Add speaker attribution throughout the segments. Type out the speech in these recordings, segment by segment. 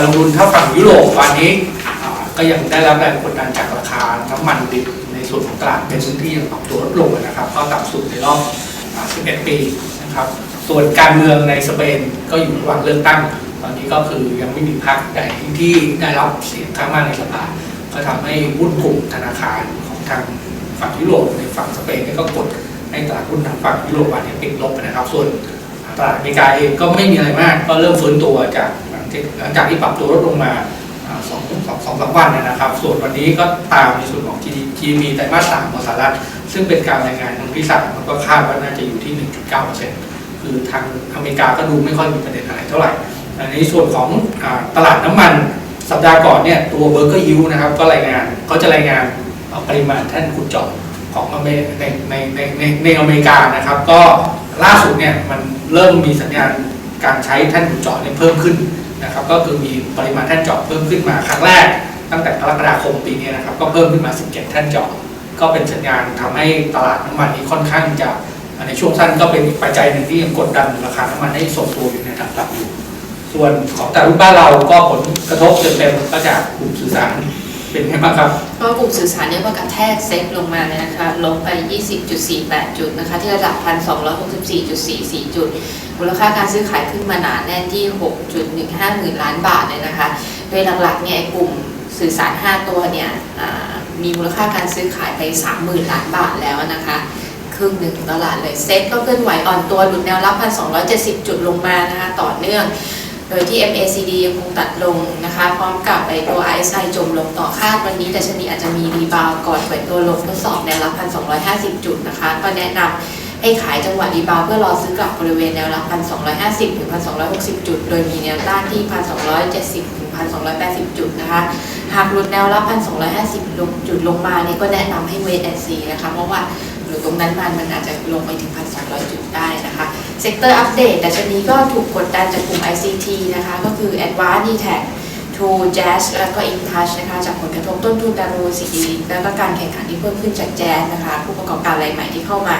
Speaker 1: รรยาการลงทุนถ้าฝั่งยุโรปตอนนี้ก็ยังได้รับแรงกดดันจากราคาน้ำมันดิบในส่วนของตลาดเป็นพื้นที่ยังปรับตัวลดลงนะครับก็ต่ำสุดในรอบ 11 ปีนะครับ ส่วนการเมืองในสเปนก็อยู่ระหว่างเลือกตั้ง ตอนนี้ก็คือยังไม่มีพรรคใดที่ได้รับเสียงข้างมากในสภาก็ทำให้หุ้นกลุ่มธนาคารของทางฝั่งยุโรปในฝั่งสเปนก็กดให้ตลาดหุ้นทางฝั่งยุโรปวันนี้ปิดลบนะครับ ส่วนตลาดอเมริกาเองก็ไม่มีอะไรมาก ก็เริ่มฟื้นตัวจาก หลังจากที่ปรับตัวลดลงมาสองสองสองสามวันนะครับ ส่วนวันนี้ก็ตามในส่วนของ GDP ไตรมาสสามของสหรัฐ ซึ่งเป็นการรายงานของที่สามมันก็คาดว่าน่าจะอยู่ที่ 1.9%คือทางอเมริกาก็ดูไม่ค่อยมีประเด็นอะไรเท่าไหร่ในส่วนของอตลาดน้ำมันสัปดาห์ก่อนเนี่ยตัวเบอร์เกอร์ยูนะครับก็รายงานเขาจะรายงานปริมาณแท่นขุดเจาะของอเมริในในในในในอเมริกานะครับ ก็ล่าสุดเนี่ยมันเริ่มมีสัญญาณการใช้แท่นขุดเจาะเนี่ยเพิ่มขึ้น นะครับก็คือมีปริมาณแท่นเจาะเพิ่มขึ้นมาครั้งแรก ตั้งแต่กรกฎาคมปีนี้นะครับก็เพิ่มขึ้นมา 17 แท่นเจาะก็เป็นสัญญาณทำให้ตลาดน้ำมันนี้ค่อนข้างจะในช่วงสั้นก็เป็นปัจจัยหนึ่งที่ยังกดดันราคาน้ำมันให้ทรงตัวอยู่ในระดับต่ำอยู่ ส่วนของตลาดหุ้นบ้านเราก็ผลกระทบเต็มๆก็จากกลุ่มสื่อสาร เป็นไงบ้างครับ
Speaker 2: ก็กลุ่มสื่อสารเนี่ยก็กระแทกเซ็ตลงมาเนี่ยนะคะลงไป 20.48 จุดนะคะ ที่ระดับ 1,264.44 จุด มูลค่าการซื้อขายขึ้นมาหนาแน่นที่ 6.15หมื่นล้านบาทเลยนะคะ โดยหลักๆเนี่ยไอ้กลุ่มสื่อสาร 5 ตัวเนี่ยมีมูลค่าการซื้อขายไป 30,000 ล้านบาทแล้วนะคะครึ่งหนึ่งของตลาดเลยเซ็ตก็เคลื่อนไหวอ่อนตัวหลุดแนวรับ 1,270 จุดลงมานะคะต่อเนื่อง โดยที่ MACD ยังคงตัดลงนะคะ พร้อมกับไปตัว RSI จมลงต่อคาดวันนี้แต่ชนีอาจจะมีรีบาวก่อนเปิดตัวลงทดสอบแนวรับ 1,250 จุดนะคะ ก็แนะนำให้ขายจังหวะรีบาวเพื่อรอซื้อกลับบริเวณแนวรับ 1,250 ถึง 1,260 จุด โดยมีแนวต้านที่ 1,270 ถึง 1,280 จุดนะคะ หากหลุดแนวรับ 1,250ลงจุดลงมาเนี่ยก็แนะนำให้ wait and see นะคะ เพราะว่าหรือตรงนั้นมันมันอาจจะลงไปถึง 1,200 จุดได้นะคะ เซกเตอร์อัปเดตแต่ชนี้ก็ถูกกดดันจากกลุ่ม ICT นะคะ ก็คือ Advanced d t a c True Jazz แล้วก็ InTouch นะคะ จากผลกระทบต้นทุนการลงทุนสิริแล้วก็การแข่งขันที่เพิ่มขึ้นจากแจนนะคะ ผู้ประกอบการรายใหม่ที่เข้ามา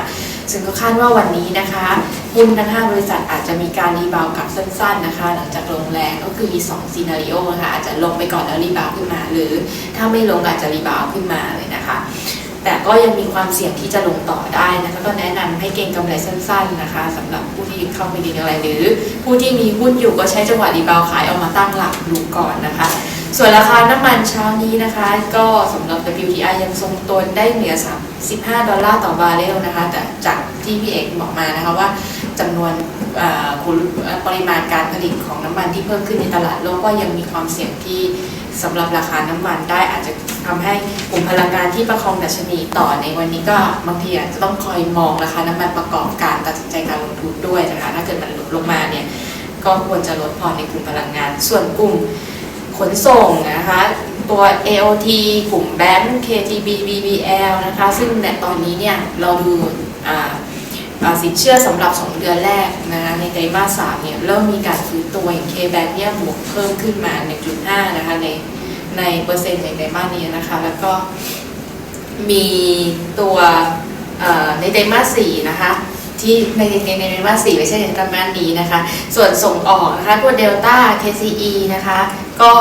Speaker 2: ซึ่งก็คาดว่าวันนี้นะคะหุ้นทั้ง 5 บริษัทอาจจะมีการรีบาวกลับสั้นๆนะคะ หลังจากลงแรงก็คือมี 2 ซีนารีโอนะคะอาจจะลงไปก่อนแล้วรีบาวขึ้นมา หรือถ้าไม่ลงอาจจะรีบาวขึ้นมาเลยนะคะ แต่ก็ยังมีความเสี่ยงที่จะลงต่อได้นะคะก็แนะนำให้เก็งกำไรสั้น ๆนะคะสำหรับผู้ที่เข้าไปดีอะไรหรือ ผู้ที่มีหุ้นอยู่ก็ใช้จังหวะรีบาวขายออกมาตั้งหลักดูก่อนนะคะ ส่วนราคาน้ำมันเช้านี้นะคะ ก็สำหรับ WTI ยังทรงตัวได้เหนือ 35 ดอลลาร์ต่อบาร์เรลนะคะ แต่จากที่พี่เอกบอกมานะคะว่าจำนวน คุณปริมาณการผลิตของน้ำมันที่เพิ่มขึ้นในตลาดโลกก็ยังมีความเสี่ยงที่สำหรับราคาน้ำมันได้อาจจะทำให้กลุ่มพลังงานที่ประคองดัชนีต่อในวันนี้ก็บางทีอาจจะต้องคอยมองราคาน้ำมันประกอบการตัดสินใจการลงทุนด้วยนะคะถ้าเกิดมันลดลงมาเนี่ยก็ควรจะลดพอในกลุ่มพลังงาน ส่วนกลุ่มขนส่งนะคะตัว AOT กลุ่มแบงก์ KTB BBL นะคะ ซึ่งในตอนนี้เนี่ยเราดูอ่า สินเชื่อสำหรับ 2 เดือนแรกนะคะในไตรมาสสามเนี่ยเริ่มมีการฟื้นตัวอย่าง K-Bank เนี่ยบวกเพิ่มขึ้นมา 1.5 นะคะในในเปอร์เซ็นต์ในไตรมาสนี้นะคะ แล้วก็มีตัวเอ่อในไตรมาสสี่นะคะที่ในในในไตรมาสี่ไม่ใช่ในไตรมาสนี้นะคะ ส่วนส่งออกนะคะตัวเดลต้า KCE นะคะ ก็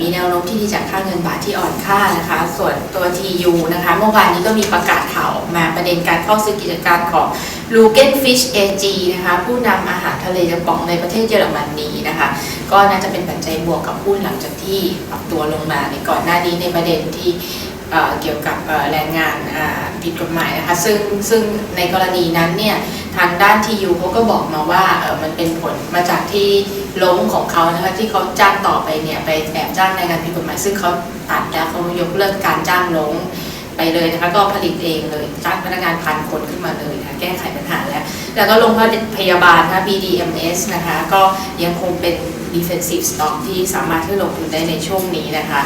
Speaker 2: มีแนวโน้มที่ดีจากค่าเงินบาทที่อ่อนค่านะคะ ส่วนตัว TU นะคะเมื่อวานนี้ก็มีประกาศข่าวมาประเด็นการเข้าซื้อกิจการของ l u g e n Fish AG นะคะผู้นำอาหารทะเลกระป๋องในประเทศเยอรมนีนะคะ ก็น่าจะเป็นปัจจัยบวกกับหุ้นหลังจากที่ปรับตัวลงมาในก่อนหน้านี้ในประเด็นที่เกี่ยวกับแรงงานผิดกฎหมายนะคะซึ่งซึ่งในกรณีนั้นเนี่ยทางด้านทียูเขาก็บอกมาว่ามันเป็นผลมาจากที่ ล้มของเขานะคะที่เขาจ้างต่อไปเนี่ยไปแอบจ้างในงานผิดกฎหมายซึ่งเขาตัดแล้วเขายกเลิกการจ้างล้มไปเลยนะคะก็ผลิตเองเลยจ้างพนักงานพันคนขึ้นมาเลยนะะแก้ไขปัญหาแล้ว แล้วก็ลงพยาบาลนะคะ BDMS นะคะก็ยังคงเป็น defensive stock ที่สามารถที่ลงทุนได้ในช่วงนี้นะคะ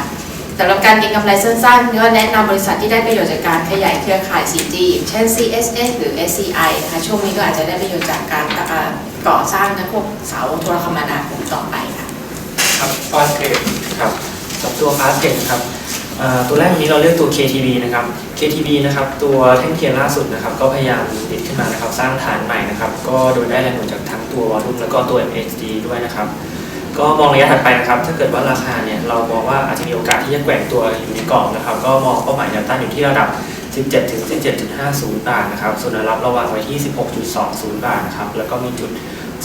Speaker 2: สำหรับการเก็งกำไรสั้นๆก็แนะนำบริษัทที่ได้ประโยชน์จากการขยายเครือข่าย 4G อย่างเช่น CSS หรือ SCI นะคะช่วงนี้ก็อาจจะได้ประโยชน์จากการก่อสร้างนะพวกเสาโทรคมนาคมต่อไปค่ะ
Speaker 1: ครับฟาสเทรด
Speaker 3: ครับสำตัวฟาสเทคนะครับตัวแรกวันนี้เราเลือกตัว KTB นะครับ KTB นะครับตัวแท่งเทียนล่าสุดนะครับก็พยายามดิดขึ้นมานะครับสร้างฐานใหม่นะครับก็โดยได้แรงหนุนจากทั้งตัววอลุ่มแล้วก็ตัว MACD ด้วยนะครับ ก็มองระยะถัดไปนะครับ ถ้าเกิดว่าราคาเนี่ยเรามองว่าอาจจะมีโอกาสที่จะแกว่งตัวอยู่ในกรอบนะครับ ก็มองเป้าหมายแนวต้านอยู่ที่ระดับ 17 ถึง 17.50 บาทนะครับ ส่วนแนวรับระวางไว้ที่ 16.20 บาทนะครับ แล้วก็มีจุด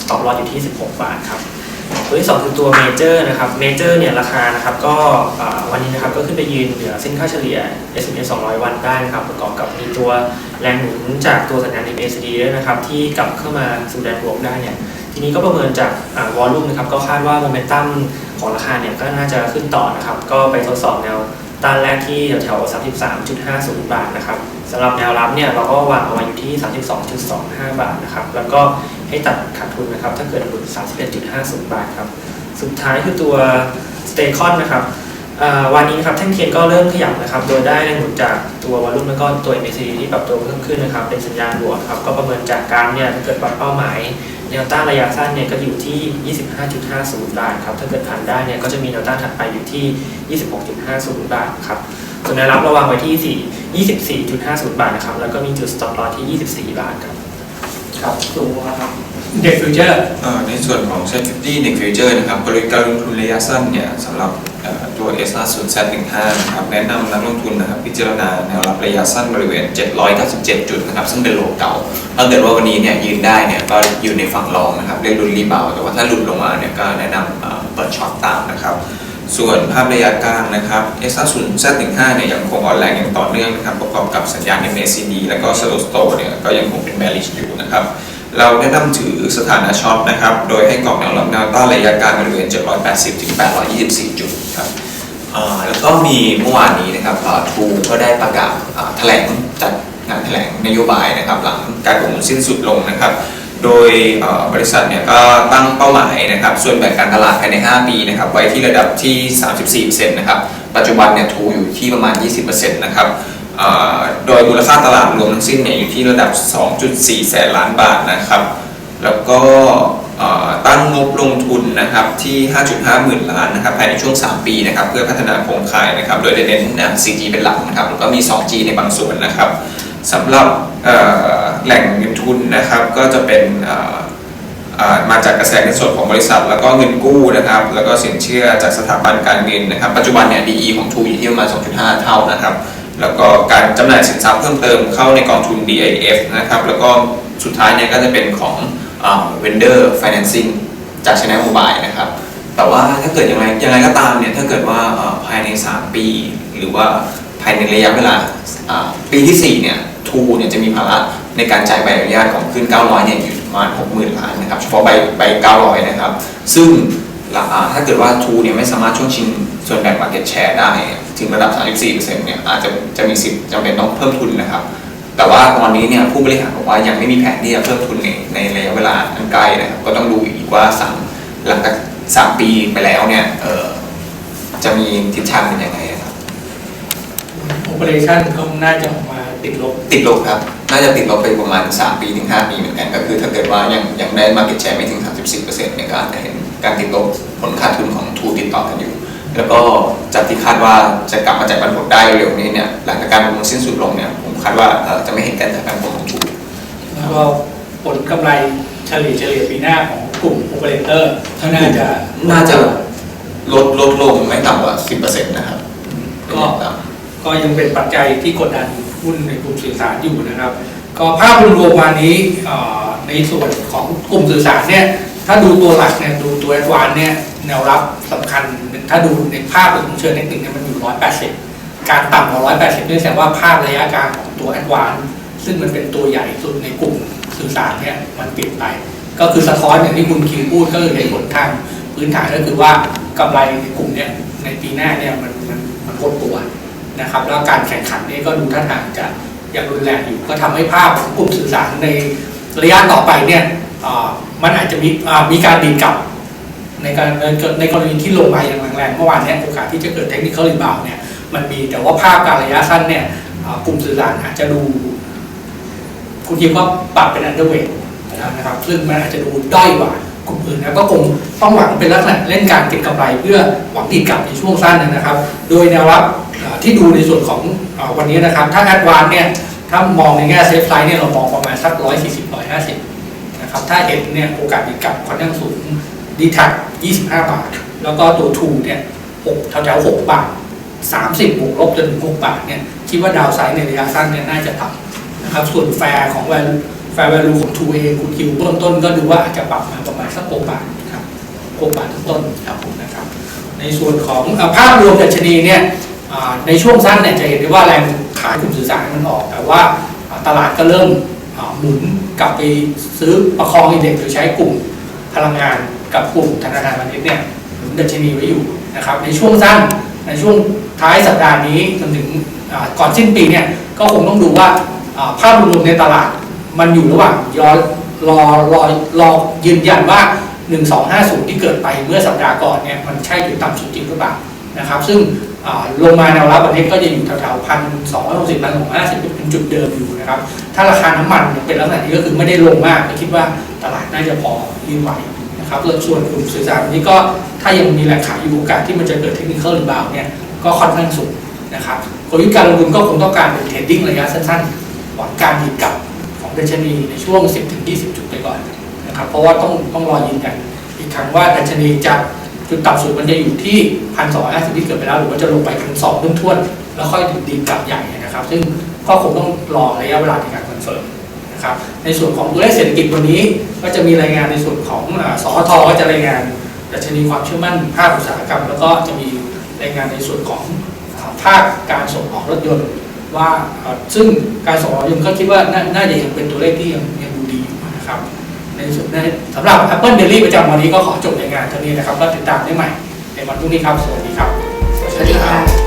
Speaker 3: stop loss อยู่ที่ 16 บาทครับ ตัวที่ 2 คือตัวเมเจอร์นะครับ เมเจอร์เนี่ยราคานะครับก็วันนี้นะครับก็ขึ้นไปยืนเหนือเส้นค่าเฉลี่ย S&P 200 วันได้นะครับ ประกอบกับมีตัวแรงหนุนจากตัวสัญญาณ MACD ด้วยนะครับที่กลับเข้ามาสู่แดนบวกได้เนี่ย ทีนี้ก็ประเมินจากวอลลุ่มนะครับก็คาดว่าโมเมนตัมของราคาเนี่ยก็น่าจะขึ้นต่อนะครับ ก็ไปทดสอบแนวต้านแรกที่แถวๆ33.50 บาทนะครับสำหรับแนวรับเนี่ยเราก็วางเอาไว้อยู่ที่ 32.25 บาทนะครับ แล้วก็ให้ตัดขาดทุนนะครับ ถ้าเกิดหลุด31.50 บาทครับ สุดท้ายคือตัวสเตคอนนะครับวันนี้นะครับแท่งเทียนก็เริ่มขยับนะครับ โดยได้แรงหนุนจากตัววอลลุ่มแล้วก็ตัว MACD ที่ปรับตัวเพิ่มขึ้นนะครับ เป็นสัญญาณบวกครับ ก็ประเมินจากกราฟเนี่ยถ้าเกิดวัดเป้าหมาย แนวต้านระยะสั้นเนี่ยก็อยู่ที่ 25.50 บาทครับ ถ้าเกิดผ่านได้เนี่ยก็จะมีแนวต้านถัดไปอยู่ที่ 26.50 บาทครับ ส่วนแนวรับระวางไว้ที่4 24.50 บาทนะครับ แล้วก็มีจุด stop loss ที่ 24 บาทครับ
Speaker 1: ครับดูครับ เด็กฟิวเจอร์
Speaker 4: ในส่วนของ s e t 50 Net Future นะครับบริการลงทุนระยะสั้นเนี่ยสำหรับเอ่อตัว s r 0 z 1 5นะครับแนะนำนักลงทุนนะครับพิจารณาแนวรับระยะสั้นบริเวณ 797 จุดนะครับซึ่งเป็นโลเก่าถ้าเกิดว่าวันนี้เนี่ยยืนได้เนี่ยก็อยู่ในฝั่งรองนะครับเรียกรุ่นรีบาวแต่ว่าถ้าหลุดลงมาเนี่ยก็แนะนำเปิดช็อตตามนะครับส่วนภาพระยะกลางนะครับ s r 0 z 1 5เนี่ยยังคงอ่อนแรงอย่างต่อเนื่องนะครับประกอบกับสัญญาณ MACD แล้วก็ slow slow เนี่ยก็ยังคงเป็น bearish อยู่นะครับ เราแนะนำถือสถานะช็อตนะครับ โดยให้กรอบแนวรับแนวต้านระยะกลางบริเวณ 780 ถึง 824 จุดครับแล้วก็มีเมื่อวานนี้นะครับทูก็ได้ประกาศแถลงจัดงานแถลงนโยบายนะครับ หลังการประมูลสิ้นสุดลงนะครับ โดยบริษัทเนี่ยก็ตั้งเป้าหมายนะครับ ส่วนแบ่งการตลาดภายใน 5 ปีนะครับ ไว้ที่ระดับที่ 34%นะครับ ปัจจุบันเนี่ยทูอยู่ที่ประมาณ 20%นะครับ โดยมูลค่าตลาดรวมทั้งสิ้นเนี่ยอยู่ที่ระดับ 2.4 แสนล้านบาทนะครับ แล้วก็ตั้งงบลงทุนนะครับที่ 5.5 หมื่นล้านนะครับภายในช่วง 3 ปีนะครับเพื่อพัฒนาโครงข่ายนะครับโดยเน้นอ่า 4G เป็นหลักนะครับแล้วก็มี 2G ในบางส่วนนะครับสำหรับแหล่งเงินทุนนะครับก็จะเป็นมาจากกระแสเงินสดของบริษัท แล้วก็เงินกู้นะครับ แล้วก็สินเชื่อจากสถาบันการเงินนะครับ ปัจจุบันเนี่ย DE ของทูอยู่ที่ประมาณ 2.5 เท่านะครับ แล้วก็การจำหน่ายสินทรัพย์เพิ่มเติมเข้าในกองทุน DIF นะครับ แล้วก็สุดท้ายเนี่ยก็จะเป็นของอ่า vendor financing จาก Channel Mobile นะครับ แต่ว่าถ้าเกิดยังไงยังไงก็ตามเนี่ย ถ้าเกิดว่าภายใน 3 ปี หรือว่าภายในระยะเวลาปีที่ 4 เนี่ยทูเนี่ยจะมีภาระในการจ่ายใบอนุญาตของขึ้น 900 เนี่ยอยู่ประมาณ 60,000 ล้านนะครับ เฉพาะใบใบ 900 นะครับ ซึ่ง ถ้าเกิดว่าทูเนี่ยไม่สามารถช่วงชิงส่วนแบ่ง market share ได้ ถึงระดับ 34%เนี่ยอาจจะจะมีสิทธิ์จำเป็นต้องเพิ่มทุนนะครับ แต่ว่าตอนนี้เนี่ยผู้บริหารบอกว่ายังไม่มีแผนที่จะเพิ่มทุนในในระยะเวลาอันใกล้นะครับก็ต้องดูอีกว่าสามหลังจากสามปีไปแล้วเนี่ยเออจะมีทิศทางเป็นยังไงนะครับ
Speaker 1: โอเปอเรชั่นก็น่าจะออกมาติดลบ
Speaker 4: ติดลบครับ น่าจะติดลบไปประมาณ 3 ปีถึง 5 ปีเหมือนกัน ก็คือถ้าเกิดว่ายังยังได้มาเก็ตแชร์ไม่ถึง 34%เนี่ยก็อาจจะเห็น การติดลบผลขาดทุนของทูติดต่อกันอยู่ แล้วก็จากที่คาดว่าจะกลับมาจ่ายปันผลได้เร็วๆนี้เนี่ยหลังจากการประมูลสิ้นสุดลงเนี่ยผมคาดว่าเอ่อจะไม่เห็นการจ่ายปันผลของทู
Speaker 1: แล้วก็ผลกำไรเฉลี่ยเฉลี่ยปีหน้าของกลุ่มโอเปอเรเตอร์ก็น่าจะ
Speaker 4: น่าจะลดลดลงไม่ต่ำกว่า 10%นะครับ
Speaker 1: ก็ก็ยังเป็นปัจจัยที่กดดันหุ้นในกลุ่มสื่อสารอยู่นะครับ ก็ภาพรวมๆวันนี้เอ่อในส่วนของกลุ่มสื่อสารเนี่ย ถ้าดูตัวหลักเนี่ยดูตัวแอดวานเนี่ยแนวรับสำคัญถ้าดูในภาพของเชิงเทคนิคเนี่ยมันอยู่ 180 การต่ำกว่า 180นี่แสดงว่าภาพระยะกลางของตัวแอดวานซึ่งมันเป็นตัวใหญ่สุดในกลุ่มสื่อสารเนี่ยมันเปลี่ยนไป ก็คือสะท้อนอย่างที่คุณคิวพูดก็คือในผลทางพื้นฐานก็คือว่ากำไรในกลุ่มเนี่ยในปีหน้าเนี่ยมันมันมันหดตัวนะครับแล้วการแข่งขันนี่ก็ดูท่าทางจะยังรุนแรงอยู่ก็ทำให้ภาพของกลุ่มสื่อสารในระยะต่อไปเนี่ย มันอาจจะมีมีการดีดกลับในการในในกรณีที่ลงมาอย่างแรงๆเมื่อวานนี้โอกาสที่จะเกิดเทคนิคอลรีบาวเนี่ยมันมีแต่ว่าภาพการระยะสั้นเนี่ยกลุ่มสื่อสารอาจจะดู คุณทีมก็ปรับเป็นอันเดอร์เวทนะครับซึ่งมันอาจจะดูด้อยกว่ากลุ่มอื่นนะก็คงต้องหวังเป็นลักษณะเล่นการเก็งกำไรเพื่อหวังตีกลับในช่วงสั้นนะครับ โดยแนวรับที่ดูในส่วนของวันนี้นะครับ ถ้าแอดวานเนี่ยถ้ามองในแง่เซฟไซด์เนี่ยเรามองประมาณสัก140 150 นะครับถ้าเห็นเนี่ยโอกาสตีกลับค่อนข้างสูงดีทัก25 บาท แล้วก็ตัวทูเนี่ย6แถวๆ6บาท 30บวกลบจนถึง6บาทเนี่ยคิดว่าดาวไซด์ในระยะสั้นเนี่ยน่าจะต่ำนะครับส่วนแฟร์ของ value แฟร์ value ของทูเองคุณคิวเบื้องต้นก็ดูว่าอาจจะปรับมาประมาณสัก6บาทครับ6บาทต้นครับผมนะครับในส่วนของภาพรวมดัชนีเนี่ยในช่วงสั้นเนี่ยจะเห็นได้ว่าแรงขายกลุ่มสื่อสารมันออก แต่ว่าตลาดก็เริ่มหมุน กลับไปซื้อประคองอินเด็กซ์โดยใช้กลุ่มพลังงานกับกลุ่มธนาคารพาณิชย์เนี่ยหนุนดัชนีไว้อยู่นะครับในช่วงสั้นในช่วงท้ายสัปดาห์นี้จนถึงก่อนสิ้นปีเนี่ยก็คงต้องดูว่าภาพรวมในตลาดมันอยู่ระหว่างย้อนรอรอรอยืนยันว่า 1250 ที่เกิดไปเมื่อสัปดาห์ก่อนเนี่ยมันใช่จุดต่ำสุดจริงหรือเปล่านะครับ ซึ่งลงมาแนวรับวันนี้ก็จะอยู่แถวๆพันสองร้อยหกสิบพันสองร้อยห้าสิบเป็นจุดเดิมอยู่นะครับ ถ้าราคาน้ำมันเป็นลักษณะนี้ก็คือไม่ได้ลงมากก็คิดว่าตลาดน่าจะพอยืนไหวนะครับส่วนกลุ่มสื่อสารนี้ก็ถ้ายังมีแรงขายอยู่โอกาสที่มันจะเกิดเทคนิคอลรีบาวเนี่ยก็ค่อนข้างสูงนะครับกลยุทธ์การลงทุนก็คงต้องการเป็นเทรดดิ้งระยะสั้นๆหวังการดีดกลับของดัชนีในช่วง 10-20 จุดไปก่อนนะครับเพราะว่าต้องต้องรอยืนยันอีกครั้งว่าดัชนีจะจุดต่ำสุดมันจะอยู่ที่พันสองห้าสิบที่เกิดไปแล้วหรือว่าจะลงไปพันสองทุ่วนๆแล้วค่อยถึงดีกลับใหญ่นะครับ ซึ่ง ก็คงต้องรอระยะเวลาในการคอนเฟิร์มนะครับในส่วนของตัวเลขเศรษฐกิจวันนี้ ก็จะมีรายงานในส่วนของสอทก็จะรายงานดัชนีความเชื่อมั่นภาคอุตสาหกรรม แล้วก็จะมีรายงานในส่วนของภาคการส่งออกรถยนต์ ว่าซึ่งการส่งออกรถยนต์ก็คิดว่าน่านาจะยังเป็นตัวเลขที่ยังยังดูดีอยู่นะครับในสุดในสำหรับ Apple Daily ประจำวันนี้ก็ขอจบรายงานเท่านี้นะครับก็ติดตามได้ใหม่ในวันพรุ่งนี้ครับ สวัสดีครับ
Speaker 2: สวัสดีค่ะ